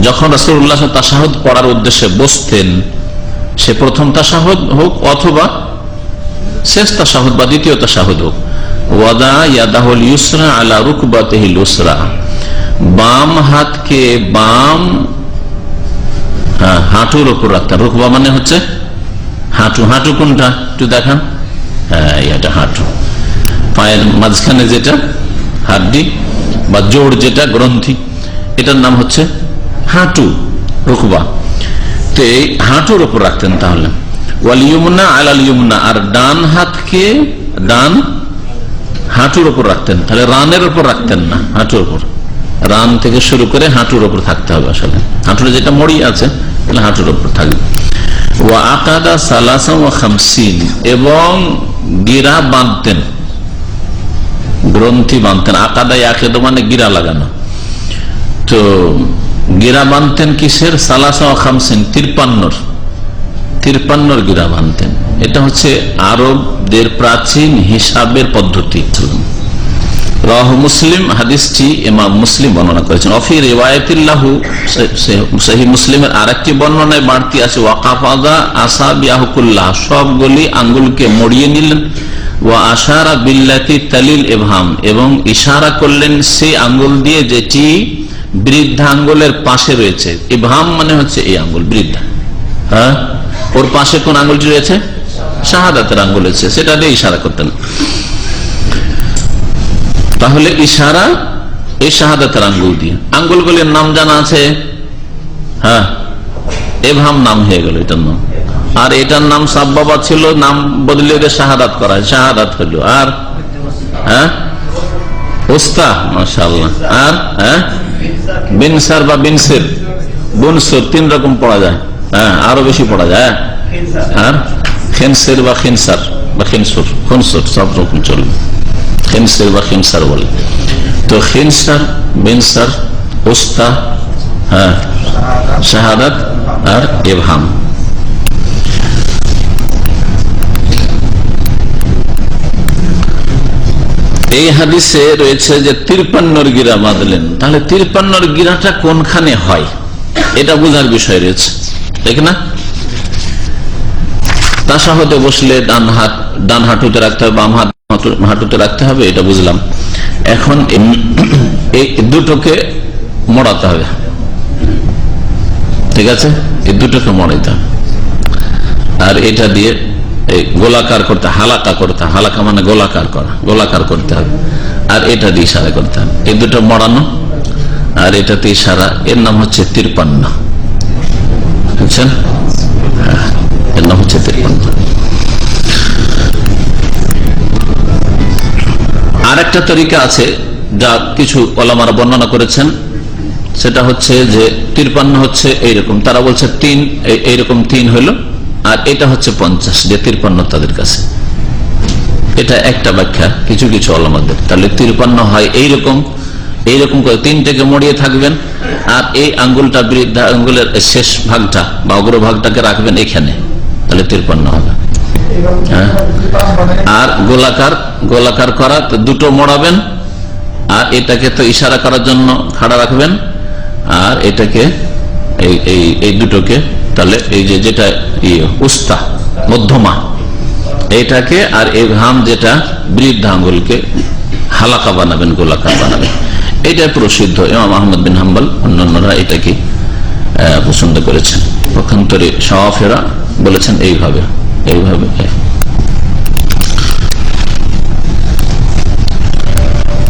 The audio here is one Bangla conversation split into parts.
যখন রাসুল্লাহ তাসাহদ পড়ার উদ্দেশ্যে বসতেন সে প্রথম তাসাহদ হোক অথবা শেষ তাসাহদ বা দ্বিতীয় তাসাহদ হোক। ওয়াদা ইয়াদাহুল ইউসরা আলা রুকবাতিহিল ইউসরা বাম হাতকে বাম হ্যাঁ, হাঁটুর ওপর রাখতেন রুকবা মানে হচ্ছে হাঁটু। হাঁটু কোনটা? একটু দেখান। হ্যাঁ এটা হাঁটু। পায়ের মাঝখানে যেটা হাড্ডি বা জোড় যেটা গ্রন্থি এটার নাম হচ্ছে হাঁটু, রুকবা। তো এই হাঁটুর ওপর রাখতেন তাহলে। ওয়াল ইয়মুনা আলাল ইয়মুনা আর ডান হাতকে, ডান হাঁটুর ওপর রাখতেন। তাহলে রানের ওপর রাখতেন না, হাঁটুর ওপর রান থেকে শুরু করে হাঁটুর ওপর থাকতে হবে আসলে। হাঁটুর যেটা মরি আছে, তাহলে হাঁটুর ওপর থাকবে। ও আকাদা সালাসাম ও খামসিন, এবং গিরা বাঁধতেন। গ্রন্থি বাঁধতেন। আকাদা আকেদ মানে গিরা লাগানো। তো গিরা বাঁধতেন কিসের সালাসা খামসিন, তিরপান্নর। তিরপান্নর গিরা বাঁধতেন এটা হচ্ছে আরবদের প্রাচীন হিসাবের পদ্ধতি। রহ মুসলিম হাদিসটি ইমাম মুসলিম বর্ণনা করেছেন। অফি রেওয়ায়তিল্লাহু সহি মুসলিমের আরেকটি বর্ণনায় বাড়তি আছে, ওয়াকাফাদা আসা বিয়াহুকুল্লাহ সবগুলি আঙ্গুলকে মড়িয়ে নিলেন ও আশারা বিল্লাতি তালিল এভাম এবং ইশারা করলেন সেই আঙ্গুল দিয়ে যেটি বৃদ্ধা আঙ্গুলের পাশে রয়েছে। ইভাম মানে হচ্ছে এই আঙ্গুল, বৃদ্ধা। হ্যাঁ? ওর পাশে কোন আঙ্গুলটি রয়েছে? শাহাদাতের আঙ্গুল রয়েছে। সেটা দিয়ে ইশারা করতেন তাহলে ইশারা এই শাহাদাতের আঙ্গুল দিয়ে। আঙ্গুলগুলির নাম জানা আছে? হ্যাঁ? এভাম নাম হয়ে গেল এটার নাম। আর এটার নাম সাব্বাবা ছিল, নাম বদলে ওদের শাহাদাত করা শাহাদাত হলো আর? হ্যাঁ? ওস্তা মাশাল্লাহ আর? হ্যাঁ? বিনসার বা বিনসের বুনসুর তিন রকম পড়া যায় হ্যাঁ আরও বেশি পড়া যায় হ্যাঁ? আর খেনসের বা খিনসার বা খিনসুর খুনসুর সব রকম চলবে খেনসের বা খিনসার বলে তো খিনসার বিনসার ওস্তা হ্যাঁ শাহাদাত আর এভাম এই হাদিসে রয়েছে যে তিরপান্নর গিরা বাঁধলেন। তাহলে তিরপান্নর গিরাটা কোনখানে হয়? এটা বোঝার বিষয় রয়েছে। ঠিক না? তাসাহতে বসলে ডান হাত, ডান হাঁটুতে রাখতে হবে, বাম হাত হাঁটুতে রাখতে হবে, এটা বুঝলাম। এখন এই দুটোকে মড়াতে হবে। ঠিক আছে? এই দুটোকে মড়াইতে হবে। আর এটা দিয়ে গোলাকার করতে হালাকা করতে হালাকা মানে গোলাকার করা গোলাকার করতে হবে। আর এটা দিয়ে ইশারা করতে হবে। এই দুটো মড়ানো আর এটাতে ইশারা এর নাম হচ্ছে তিরপান্ন। বুঝছেন? হ্যাঁ, এর নাম হচ্ছে তিরপান্ন। আর একটা তরিকা আছে যা কিছু ওলামারা বর্ণনা করেছেন। সেটা হচ্ছে যে তিরপান্ন হচ্ছে এইরকম। তারা বলছে তিন এই- এইরকম তিন হইল। আর এটা হচ্ছে পঞ্চাশ, যে তিরপান্ন তাদের কাছে। এটা একটা ব্যাখ্যা, কিছু কিছু আলামাদের। তাহলে তিরপান্ন হয় এইরকম এইরকম করে তিনটাকে মরিয়ে থাকবেন, আর এই আঙ্গুলটা বৃদ্ধা, আঙ্গুলের শেষ ভাগটা বা অগ্রভাগটাকে রাখবেন এখানে। তাহলে তিরপান্ন হবে। হ্যাঁ? আর গোলাকার গোলাকার করা, তো দুটো মোড়াবেন, আর এটাকে তো ইশারা করার জন্য খাড়া রাখবেন, আর এটাকে এই এই দুটোকে তাহলে এই যে যেটা ইয়ে, উস্তা মধ্যমা এটাকে আর এই ঘাম যেটা বৃদ্ধ আঙ্গুলকে হালাকা বানাবেন গোলাকার বানাবেন। এটা প্রসিদ্ধ। ইমাম আহমদ বিন হাম্বল অন্যান্যরা এটাকে পছন্দ করেছেন। পক্ষান্তরে শাওয়াফেরা বলেছেন এইভাবে এইভাবে।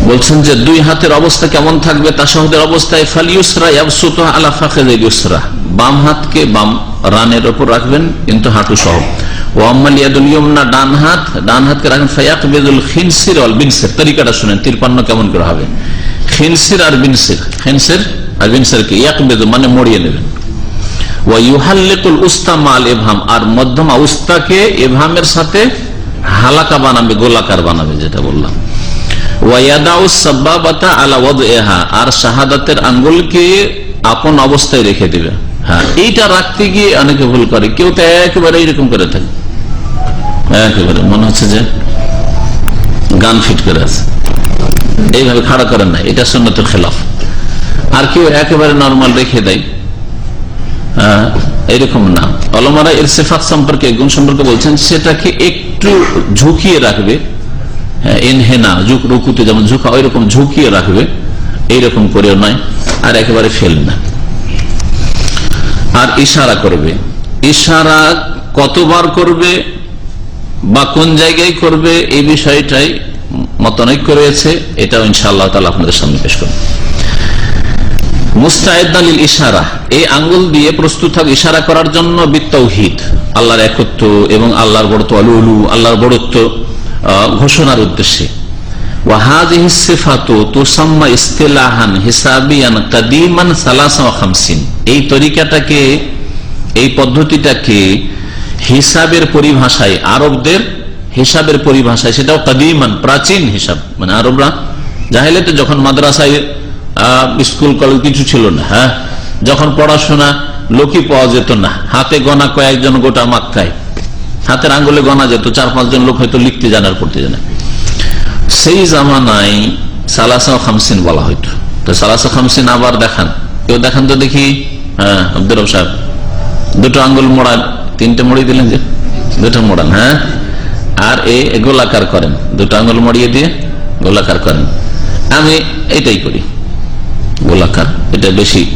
বলছেন যে দুই হাতের অবস্থা কেমন থাকবে? তাসাহুদের অবস্থায় ফালিউসরা ইয়াবসুত আলা ফাখিদিল ইউসরা বাম হাতকে বাম রানের ওপর রাখবেন, কিন্তু হাঁটু সহ। ডান হাত, ডান হাতকে রাখেন, ফায়াকবিদুল খিনসির অল বিনসির। তরিকাটা শুনেন, তিরপান্ন কেমন করে হবে? খিনসির আর বিনসির। খিনসির আর বিনসির কি? ইয়াকবিদু মানে মরিয়ে নেবেন। আর সাথে হালাকা বানাবে, গোলাকার বানাবে, যেটা বললাম। আর শাহাদাতের আঙ্গুলকে আপন অবস্থায় রেখে দিবে। হ্যাঁ। এইটা রাখতে গিয়ে অনেকে ভুল করে। কেউ তো একেবারে এইরকম করে থাকে। একেবারে। মনে হচ্ছে যে গান ফিট করে আছে। এইভাবে খাড়া করেন না এটা সন্ন্যতের খেলাফ। আর কেউ একেবারে নর্মাল রেখে দেয়। এরকম না। অলমারা এর সেফাত সম্পর্কে গুণ সম্পর্কে বলছেন সেটাকে একটু ঝুঁকিয়ে রাখবে। হ্যাঁ, এনহেনা ঝুঁক রুকুতে যেমন ঝুঁকা ওই রকম ঝুঁকিয়ে রাখবে। এইরকম করেও নয়। আর একেবারে ফেল না। আর ইশারা করবে। ইশারা কতবার করবে বা কোন জায়গায় করবে এই বিষয়টাই মতানৈক্য রয়েছে, এটাও ইনশাআল্লাহ তালা আপনাদের সামনে পেশ করবে। মুস্তাহিদ ইশারা, এই আঙ্গুল দিয়ে প্রস্তুত থাক ইশারা করার জন্য বিত্তৌহিদ আল্লাহর একত্ব এবং আল্লাহর বড়ত্ব আলু আল্লাহর বড়ত্ব ঘোষণার উদ্দেশ্যে। ওয়াহাদিহি সিফাতু তুসাম্মা ইস্তিলাহান হিসাবিয়ান কাদিমান সালাসা এই তরিকাটাকে, এই পদ্ধতিটাকে হিসাবের পরিভাষায়, আরবদের হিসাবের পরিভাষায়, সেটাও কাদিমান, প্রাচীন হিসাব মানে আরবরা। জাহেলেতে যখন মাদ্রাসায় স্কুল, কলেজ কিছু ছিল না হ্যাঁ? যখন পড়াশোনা লোকই পাওয়া যেত না, হাতে গনা কয়েকজন গোটা মাক্কায় হাতের আঙ্গুলে গনা যেত, চার পাঁচজন লোক হয়তো লিখতে জানার পড়তে জানে। সেই জামানায় সালাসা খামসিন বলা হইতো। তো সালাসা খামসিন আবার দেখান। কেউ দেখান তো দেখি? হ্যাঁ আব্দুর রব সাহেব। দুটো আঙ্গুল মোড়ান, তিনটে মুড়ি দিলেন যে? দুটো মোড়ান হ্যাঁ? আর এ গোলাকার করেন। দুটো আঙ্গুল মড়িয়ে দিয়ে গোলাকার করেন। আমি এটাই করি। গোলাকার, এটা বেশি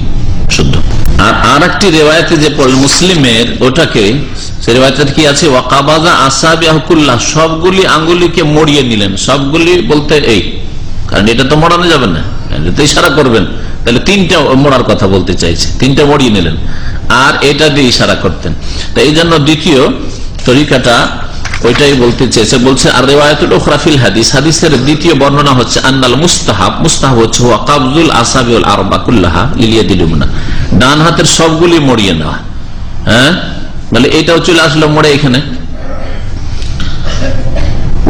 শুদ্ধ। আর আর একটি রেওয়ায়তে যে পড়ল মুসলিমের, ওটাকে সে রেওয়ায়তে কি আছে? ওয়াকাবাজা আসাবি সবগুলি আঙ্গুলিকে মড়িয়ে নিলেন। সবগুলি বলতে এই, কারণ এটা তো মড়ানো যাবে না। এটা ইশারা করবেন। তাহলে তিনটা মোড়ার কথা বলতে চাইছে। তিনটা মড়িয়ে নিলেন। আর এটা দিয়ে ইশারা করতেন। তো এই জন্য দ্বিতীয় তরিকাটা ওইটাই বলতে চেয়েছে। বলছে, আর রেওয়ায়তুল ওখরাফিল হাদিস। হাদিসের দ্বিতীয় বর্ণনা হচ্ছে, আন্নাল মুস্তাহাব। মুস্তাহাব হচ্ছে, হুয়া কাবজুল আসাবিউল আরবা কুল্লাহা লিলিয়া দিলুমনা ডান হাতের সবগুলি মরিয়ে নেওয়া। হ্যাঁ? বলে এটাও চলে আসলো মোড়ে এখানে।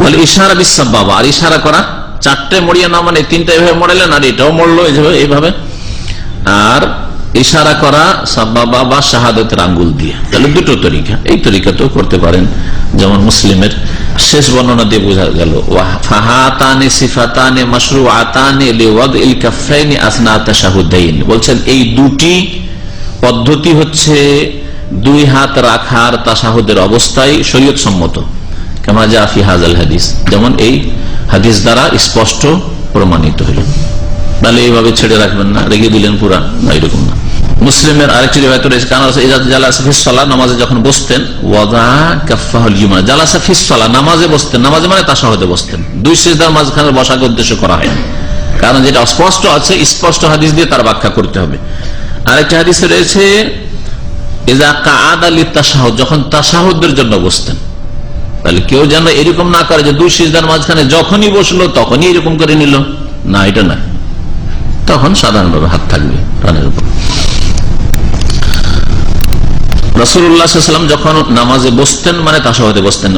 বলে ইশারা বিশ্বাস বাবা আর ইশারা করা চারটে মরিয়ে না মানে তিনটা এভাবে মরেলেন আর এটাও মরলো এইভাবে এইভাবে। আর ইশারা করা সাব্বাবা বা শাহাদতের আঙ্গুল দিয়ে। তাহলে দুটো তরিকা, এই তরিকাতেও করতে পারেন যেমন মুসলিমের। শেষ বর্ণনা দিয়ে বোঝা গেল সিফাতানে মাসরু আতানে বলছেন এই দুটি পদ্ধতি হচ্ছে দুই হাত রাখার তাসাহুদের অবস্থায় শরীয়ত সম্মত জাফি হাজাল হাদিস। যেমন এই হাদিস দ্বারা স্পষ্ট প্রমাণিত হইল। তাহলে এইভাবে ছেড়ে রাখবেন না দিলেন পুরা, না এরকম না। মুসলিমের নামাজে যখন বসতেন নামাজে বসতেন। নামাজে মানে বসতেন। দুই সিজদার মাঝখানে বসাকে উদ্দেশ্য করা হয় কারণ যেটা স্পষ্ট আছে, স্পষ্ট হাদিস দিয়ে তার ব্যাখ্যা করতে হবে। আরেকটি হাদিসে রয়েছে যখন জন্য বসতেন। তাহলে কেউ যেন এরকম না করে যে দুই সিজদার মাঝখানে যখনই বসল তখনই এরকম করে নিল। না, এটা না। তখন সাধারণভাবে হাত থাকবে উপর। যখন নামাজে বসতেন মানে বসতেন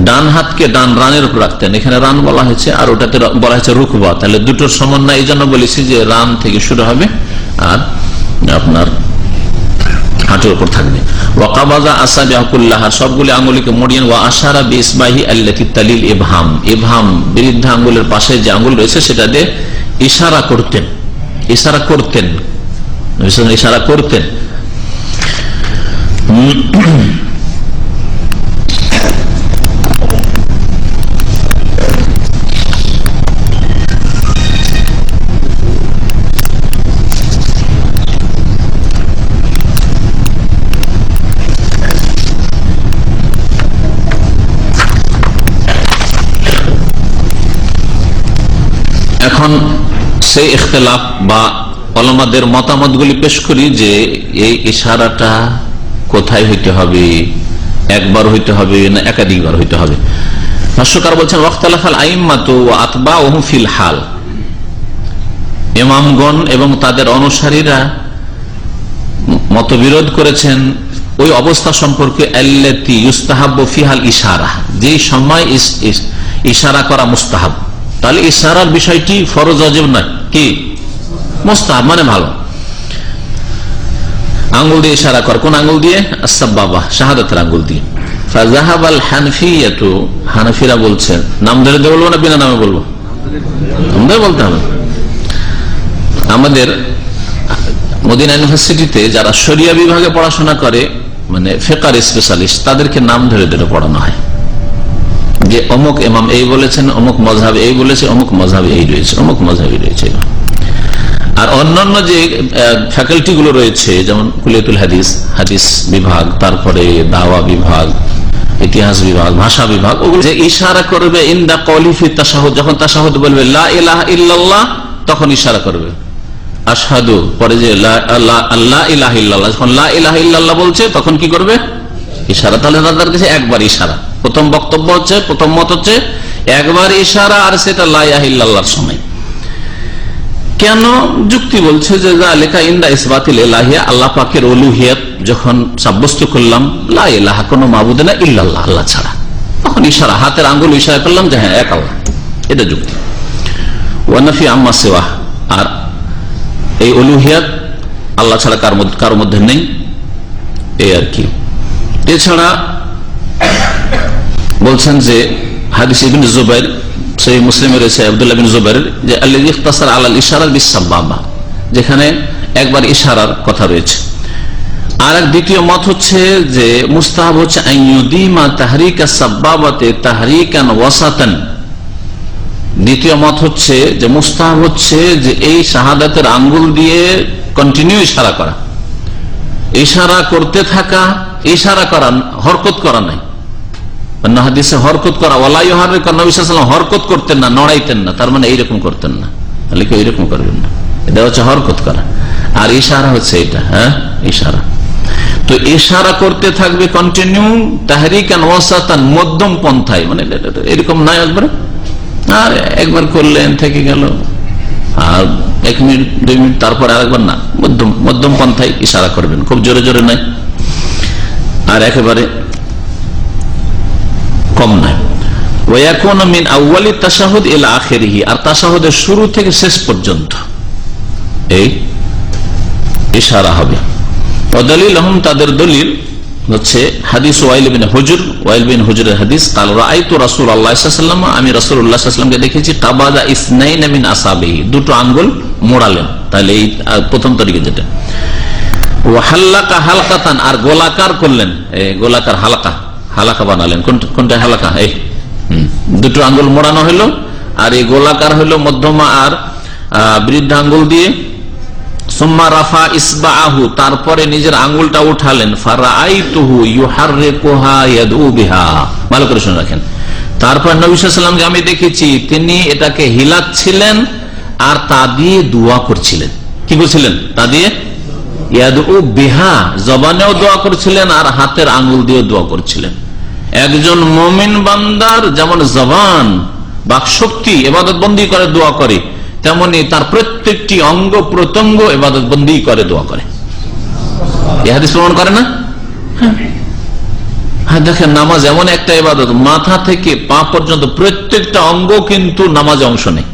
ডান হাতকে ডান রানের উপর রাখতেন। এখানে রান বলা হয়েছে আর ওটাতে বলা হয়েছে রুকবা। তাহলে দুটোর সমন্বয় এই জন্য বলেছি যে রান থেকে শুরু হবে আর আপনার হাঁটুর উপর থাকবে। ওয়াকাবাজা আসা আকুল্লাহ সবগুলি আঙ্গুলিকে মরিয়েন, ওয়া আশারা বিসবাহি আল্লাতি তালিল এভাম এভাম বৃদ্ধ আঙ্গুলের পাশে যে আঙ্গুল রয়েছে সেটা দিয়ে ইশারা করতেন। ইশারা করতেন। ইশারা করতেন। এখন সেই ইখতলাফ বা অলমাদের মতামতগুলি পেশ করি যে এই ইশারাটা কোথায় হইতে হবে, একবার হইতে হবে না একাধিকবার হইতে হবে? ভাষ্যকার বলছেন ওয়াক্তালাফাল আইম্মাত ও আতবা ওহু ফিল হাল। ইমামগণ এবং তাদের অনুসারীরা মতবিরোধ করেছেন, ওই অবস্থা সম্পর্কে আল্লাতি ইউস্তাহাব ফিহাল ইশারা। যে সময় ইশারা করা মুস্তাহাব। তাহলে ইশারার বিষয়টি ফরজ অজেব নয়। কি? মোস্তাহাব মানে ভালো। আঙ্গুল দিয়ে ইশারা কর। কোন আঙ্গুল দিয়ে? বাবা শাহাদাতের আঙ্গুল দিয়ে। যারা শরিয়া বিভাগে পড়াশোনা করে মানে ফেকার স্পেশালিস্ট, তাদেরকে নাম ধরে ধরে পড়ানো হয়। যে অমুক এমাম এই বলেছেন, অমুক মজাব এই বলেছে, অমুক মজাব এই রয়েছে, অমুক মজাবই রয়েছে। আর অন্যান্য যে ফ্যাকাল্টি গুলো রয়েছে, যেমন কুলিয়াতুল হাদিস হাদিস বিভাগ, তারপরে দাওয়া বিভাগ, ইতিহাস বিভাগ, ভাষা বিভাগ, ওগুলো যে ইশারা করবে, ইন্দা কলিফি তাসাহুদ যখন তাসাহুদ বলবে, লা ইলাহা ইল্লাল্লাহ, তখন ইশারা করবে। আসাদু পরে যে আল্লাহ ইলাহ যখন লা ইলাহা বলছে, তখন কি করবে? ইশারা, তাহলে তাদের কাছে একবার ইশারা। প্রথম বক্তব্য হচ্ছে, প্রথম মত হচ্ছে, একবার ইশারা আর সেটা লা ইলাহা সময় কেন যুক্তি বলছে যে লেখা ইন্দা ইসবাতিল এলাহিয়া আল্লাহ পাকের অলুহিয়াত যখন সাব্যস্ত করলাম, লা ইলাহা, কোনো মাবুদ না ইল্লাল্লাহ, আল্লাহ ছাড়া। তখন ইশারা, হাতের আঙ্গুল ইশারা করলাম যে হ্যাঁ এক আল্লাহ। এটা যুক্তি। ওয়ানাফি আম্মা সেওয়া, আর এই অলুহিয়াত আল্লাহ ছাড়া কার মধ্যে মধ্যে নেই, এই আর কি। এছাড়া বলছেন যে হাদিস ইবিন জুবাইর সেই মুসলিমে রয়েছে আবদুল্লাহ বিন জুবাইর, যে আল্লাহ ইখতাসার আলাল ইশারার বিশ্বাব্বা যেখানে একবার ইশারার কথা রয়েছে। আর এক দ্বিতীয় মত হচ্ছে যে মুস্তাহাব হচ্ছে দ্বিতীয় মত হচ্ছে যে মুস্তাহাব হচ্ছে যে এই শাহাদাতের আঙ্গুল দিয়ে কন্টিনিউ ইশারা করা। ইশারা করতে থাকা, ইশারা করা হরকত করা নাই। হাদিসে হরকত করা ওলাই হরকত করতেন না, নড়াইতেন না, তার মানে এইরকম করতেন না। তাহলে কেউ এইরকম করবেন না। এটা হচ্ছে হরকত করা। আর ইশারা হচ্ছে এটা হ্যাঁ? ইশারা। তো ইশারা করতে থাকবে কন্টিনিউ তাহরিকান মধ্যম পন্থায় মানে এরকম নাই একবারে। আর একবার করলেন, থেকে গেল। আর এক মিনিট, দুই মিনিট, তারপর আরেকবার না। মধ্যম মধ্যম পন্থায় ইশারা করবেন, খুব জোরে জোরে নাই আর একেবারে কম তাসাহুদ এলা আখেরিহি, আর শুরু থেকে শেষ পর্যন্ত। এই ইশারা হবে। দলিল আহম তাদের দলিল হচ্ছে হাদিস ওয়াইল বিন হুজুর, ওয়াইল বিন হুজুরের হাদিস, কাল রাআইতু রাসূল আল্লাহ সাল্লাম আমি রাসূলুল্লাহ সাল্লামকে দেখেছি, তাবাদা ইসনাইন মিন আসাবিহি, দুটো আঙ্গুল মোড়ালেন। তাহলে এই প্রথম তরিকে যেটা। হাল্লাকা হালকাতান, আর গোলাকার করলেন। গোলাকার হালকা। হালাকা বানালেন। কোনটা- হালাকা? এই। দুটো আঙ্গুল মোড়ানো হলো আর এই গোলাকার হলো মধ্যমা আর বৃদ্ধ আঙ্গুল দিয়ে। সুম্মা রাফা ইসবাহু তারপরে নিজের আঙ্গুলটা উঠালেন। ভালো করে শুনে রাখেন। তারপর নবী আমি দেখেছি, তিনি এটাকে হিলাচ্ছিলেন আর তা দিয়ে দোয়া করছিলেন। কি করছিলেন? তা দিয়ে? ইয়াদউ বিহা, জবানেও দোয়া করছিলেন আর হাতের আঙ্গুল দিয়ে দোয়া করছিলেন। একজন মমিন বান্দার যেমন জবান, বাকশক্তি এবাদত বন্দি করে, দোয়া করে, তেমনি তার প্রত্যেকটি অঙ্গ প্রত্যঙ্গ এবাদত বন্দি করে, দোয়া করে। এ হাদিস প্রমাণ করে না? হ্যাঁ। দেখেন, নামাজ এমন একটা এবাদত মাথা থেকে পা পর্যন্ত প্রত্যেকটা অঙ্গ কিন্তু নামাজ অংশ নেই।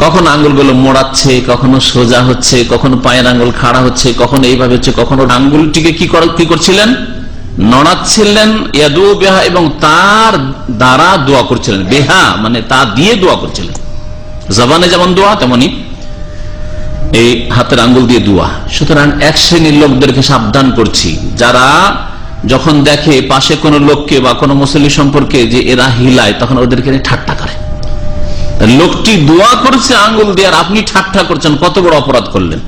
কখন আঙ্গুলগুলো মোড়াচ্ছে, কখনো সোজা হচ্ছে, কখনো পায়ের আঙ্গুল খাড়া হচ্ছে, কখনো এইভাবে হচ্ছে, কখনো আঙ্গুলটিকে কি করছিলেন? নড়াচ্ছিলেন ইয়াদু বেহা এবং তার দ্বারা দোয়া করছিলেন। বেহা মানে তা দিয়ে দোয়া করছিলেন। জবানে যেমন দোয়া, তেমনি এই হাতের আঙ্গুল দিয়ে দোয়া। সুতরাং এক শ্রেণির লোকদেরকে সাবধান করছি। যারা যখন দেখে পাশে কোনো লোককে বা কোনো মুসল্লি সম্পর্কে যে এরা হিলায়, তখন ওদেরকে ঠাট্টা করে। লোকটি দোয়া করছে আঙ্গুল দিয়ে আর আপনি ঠাট্টা করছেন, কত বড় অপরাধ করলেন।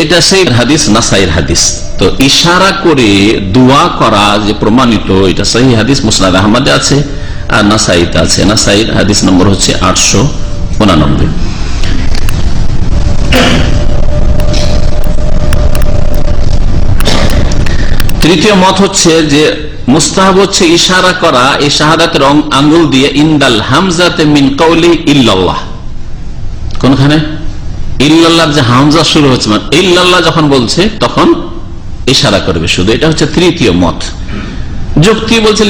এটা সেই হাদিস নাসাইর হাদিস? তো ইশারা করে দোয়া করা যে প্রমাণিত, এটা সেই হাদিস, মুসনাদ আহমদে আছে আর নাসাইতে আছে। নাসাইর হাদিস নম্বর হচ্ছে আটশো উনানব্বই। তৃতীয় মত হচ্ছে যে মুস্তাহাব হচ্ছে ইশারা করা, এই শাহাদাতের আঙ্গুল দিয়ে, ইন্দাল হামজাতে মিন কৌলি ইল্লাল্লাহ। কোনখানে? ইল্লাল্লাহ যে হামজা শুরু হচ্ছে মানে ইল্লাল্লাহ যখন বলছে, তখন ইশারা করবে শুধু। এটা হচ্ছে তৃতীয় মত। যুক্তি বলছে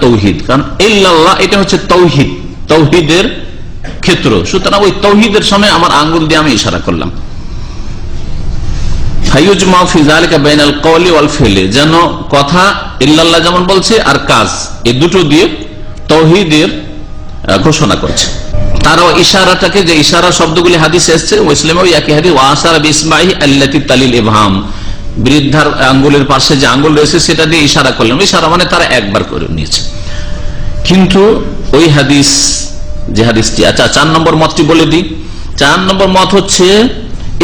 তাওহীদ কারণ ইল্লাল্লাহ এটা হচ্ছে তৌহিদ। তৌহিদের ক্ষেত্র। সুতরাং ওই তৌহিদের সময় আমার আঙ্গুল দিয়ে আমি ইশারা করলাম। যেন কথা ইল্লাল্লাহ যেমন বলছে আর কাজ, এই দুটো দিয়ে তৌহিদের ঘোষণা করছে। তারাও ইশারাটাকে যে ইশারা শব্দগুলি হাদিস এসছে মুসলিমে ওই একই হাদিস বিসমাই আল্লাতি তালিল ইবহাম। বৃদ্ধার আঙ্গুলের পাশে যে আঙ্গুল রয়েছে সেটা দিয়ে ইশারা করলেন। ইশারা মানে তারা একবার করে নিয়েছে। কিন্তু ওই হাদিস, যে হাদিসটি আচ্ছা চার নম্বর মতটি বলে দিই। চার নম্বর মত হচ্ছে,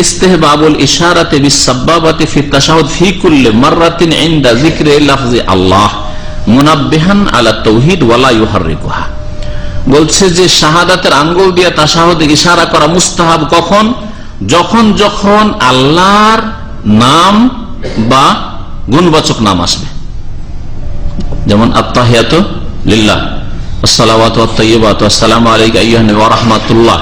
ইস্তেহবাবুল ইশারাতে বিসাব্বাবাতে ফি তাশাহুদ ফি কুল্লি মাররাতিন ইনদা যিকরি লাফজি আল্লাহ, মুনাব্বিহান আলা তাওহীদ ওয়ালা ইউহাররিকুহা বলছে যে শাহাদাতের আঙ্গুল দিয়ে তাশাহুদে ইশারা করা মুস্তাহাব কখন? যখন যখন আল্লাহর নাম বা গুণবাচক নাম আসবে। যেমন আত্মাহিয়াত লিল্লাহ আসসালামু আলাইকা আইয়ুহান নবী, ওয়া রাহমাতুল্লাহ।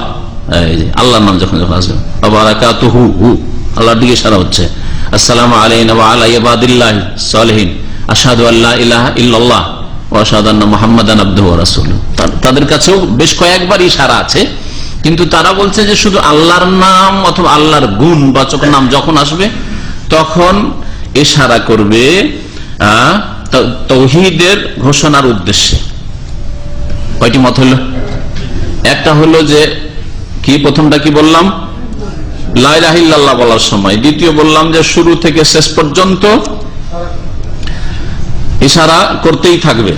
এই যে, আল্লাহর নাম যখন যখন আসবে। ওয়া বারাকাতুহু, হু। আল্লাহর দিকে ইশারা হচ্ছে। আসসালামু আলাইনা ওয়া আলা ইবাদিল্লাহি সালিহিন। আশহাদু আল্লা ইলাহা ইল্লাল্লাহ, ওয়া আশহাদু আন্না মুহাম্মাদান আবদুহু ওয়া রাসূলুহু। তা- তাদের কাছেও বেশ কয়েকবার ইশারা আছে, কিন্তু তারা বলছে যে শুধু আল্লাহর নাম অথবা আল্লাহর গুণ, বাচক নাম যখন আসবে, তখন ইশারা করবে তৌহিদের ঘোষণার উদ্দেশ্যে। কয়টি মত হলো? একটা হলো যে, কি প্রথমটা কি বললাম? লাইলাহিল্লাহ বলার সময়। দ্বিতীয় বললাম যে, শুরু থেকে শেষ পর্যন্ত ইশারা করতেই থাকবে।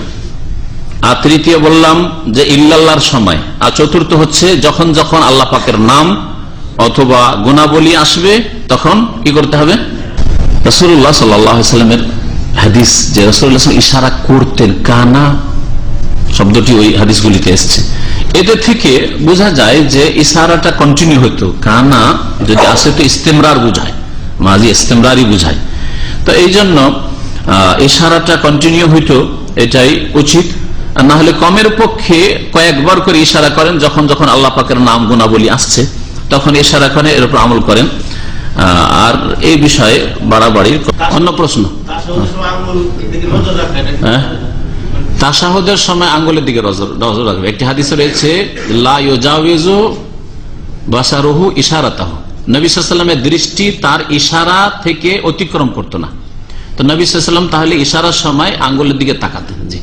আর তৃতীয় বললাম যে ইল্লাল্লাহর সময়। আর চতুর্থ হচ্ছে যখন যখন আল্লাহ পাকের নাম অথবা গুণাবলী আসবে, তখন কি করতে হবে? রসুল্লাহ সাল্লামের হাদিস যে রসুল্লাহ ইশারা করতেন, কানা শব্দটি ওই হাদিসগুলিতে এসছে। এদের থেকে বোঝা যায় যে ইশারাটা কন্টিনিউ হতো। কানা যদি আসে তো ইস্তেমরার বুঝায়, মাঝি ইস্তেমরারই বুঝায়। তো এই জন্য ইশারাটা কন্টিনিউ হইতো, এটাই উচিত। না হলে কমের পক্ষে কয়েকবার করে ইশারা করেন যখন যখন আল্লাহ পাকের নাম গুণাবলী আসছে, তখন ইশারা করে, এর উপর আমল করেন। আর এই বিষয়ে বাড়াবাড়ির অন্য প্রশ্ন। হ্যাঁ? তাসাহুদের সময় আঙ্গুলের দিকে নজর রাখবে। একটি হাদিসে রয়েছে ইউজাউযু বাসারুহু ইশারাতাহু। দৃষ্টি তার ইশারা থেকে অতিক্রম করতো না। তো নবী সাল্লাম তাহলে ইশারার সময় আঙ্গুলের দিকে তাকাতেন। জি।